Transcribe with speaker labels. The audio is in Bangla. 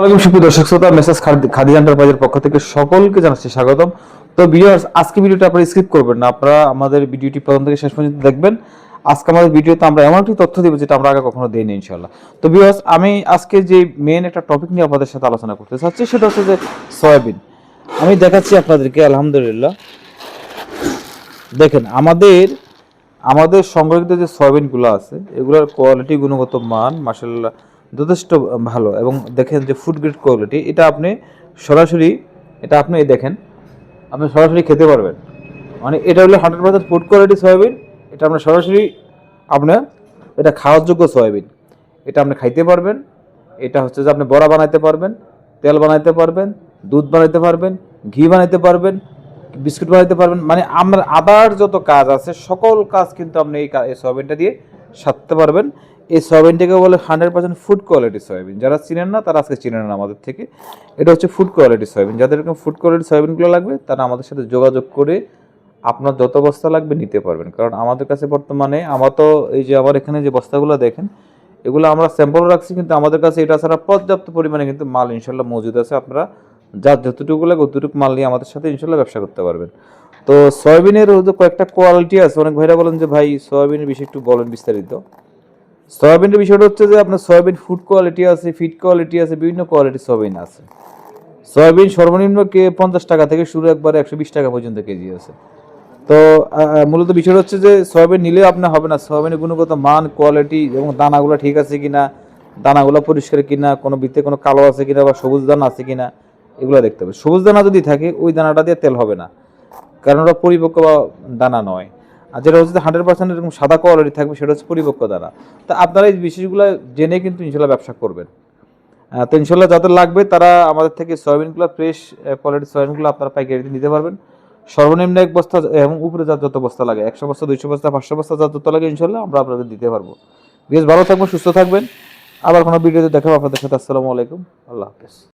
Speaker 1: আসসালামাইকুম সুপ্রিয় দর্শক শ্রোতা, মেসেজ খাদি এন্টারপ্রাইজের পক্ষ থেকে সকলকে জানাচ্ছি স্বাগতম। তো ভিউয়ার্স আজকে ভিডিওটা আপনারা স্কিপ করবেন না, আপনারা আমাদের ভিডিওটি প্রথম থেকে শেষ পর্যন্ত দেখবেন। আজকে আমাদের ভিডিওতে আমরা এমন একটি তথ্য দিব যেটা আমরা আগে কখনো দিইনি ইনশাল্লাহ তো ভিউয়ার্স আমি আজকে যে মেন একটা টপিক নিয়ে আপনাদের সাথে আলোচনা করতে চাচ্ছি, সেটা হচ্ছে যে সয়াবিন। আমি দেখাচ্ছি আপনাদেরকে, আলহামদুলিল্লাহ। দেখেন, আমাদের আমাদের সংরক্ষিত যে সয়াবিনগুলো আছে, এগুলোর কোয়ালিটি গুণগত মান মাসাল্লাহ যথেষ্ট ভালো এবং দেখেন যে ফুড গ্রেড কোয়ালিটি এটা আপনি সরাসরি, এটা আপনি দেখেন, আপনি সরাসরি খেতে পারবেন। মানে এটা হলো hundred percent food quality soybean এটা আপনি সরাসরি আপনার এটা খাওয়ার যোগ্য সয়াবিন এটা আপনি খাইতে পারবেন, এটা হচ্ছে যে আপনি বড়া বানাইতে পারবেন, তেল বানাইতে পারবেন, দুধ বানাইতে পারবেন, ঘি বানাইতে পারবেন, বিস্কুট বানাইতে পারবেন। মানে আমরা আদার যত কাজ আছে, সকল কাজ কিন্তু আপনি এই সয়াবিনটা দিয়ে সারতে পারবেন। এই সয়াবিনটাকে বলে hundred percent food quality soybean. যারা চিনেন না, তারা আজকে চিনেন না আমাদের থেকে। এটা হচ্ছে ফুড কোয়ালিটি সয়াবিন। যাদের এরকম ফুড কোয়ালিটি সয়াবিনগুলো লাগবে, তারা আমাদের সাথে যোগাযোগ করে আপনার যত বস্তা লাগবে নিতে পারবেন। কারণ আমাদের কাছে বর্তমানে, আমার তো এই যে আমার এখানে যে বস্তাগুলো দেখেন, এগুলো আমরা স্যাম্পল রাখছি, কিন্তু আমাদের কাছে এটা ছাড়া পর্যাপ্ত পরিমাণে কিন্তু মাল ইনশাল্লাহ মজুদ আছে। আপনারা যার যতটুকু লাগে অতটুকু মাল নিয়ে আমাদের সাথে ইনশাল্লাহ ব্যবসা করতে পারবেন। তো সয়াবিনের যে কয়েকটা কোয়ালিটি আছে। অনেক ভাইরা বলেন যে, ভাই, সয়াবিনের বিষয়ে একটু বলেন বিস্তারিত। সয়াবিনের বিষয়টা হচ্ছে যে, আপনার সয়াবিন ফুড কোয়ালিটি আছে ফিড কোয়ালিটি আছে, বিভিন্ন কোয়ালিটির সয়াবিন আছে। সয়াবিন সর্বনিম্ন কে পঞ্চাশ টাকা থেকে শুরু একবারে একশো বিশ টাকা পর্যন্ত কেজি আছে। তো মূলত বিষয়টা হচ্ছে যে, সয়াবিন নিলেও আপনার হবে না। সয়াবিনের গুণগত মান কোয়ালিটি এবং দানাগুলো ঠিক আছে কিনা, দানাগুলো পরিষ্কার কিনা, কোনো ভিতরে কোনো কালো আছে কিনা বা সবুজ দানা আছে কিনা, এগুলো দেখতে হবে। সবুজ দানা যদি থাকে, ওই দানাটা দিয়ে তেল হবে না। কারণ ওটা পরিপক্ক বা দানা নয়। আর যেটা হচ্ছে হান্ড্রেড পার্সেন্ট এরকম সাদা কোয়ালিটি থাকবে, সেটা হচ্ছে পরিপক্ক দানা। তা আপনারা এই বিষয়গুলো জেনে কিন্তু ইনশাল্লাহ ব্যবসা করবেন। তো ইনশাল্লাহ যাদের লাগবে, তারা আমাদের থেকে সয়াবিনগুলো ফ্রেশ কোয়ালিটির সয়াবিনগুলো আপনারা পাইকারিতে নিতে পারবেন। সর্বনিম্ন এক বস্তা এবং উপরে যার যত বস্তা লাগে, একশো বস্তা, দুইশো বস্তা, পাঁচশো বস্তা যার যত লাগে ইনশাল্লাহ আমরা আপনাদের দিতে পারব। বেশ, ভালো থাকবেন, সুস্থ থাকবেন। আবার কোনো ভিডিওতে দেখাবো আপনাদের সাথে। আসসালামু আলাইকুম। আল্লাহ হাফেজ।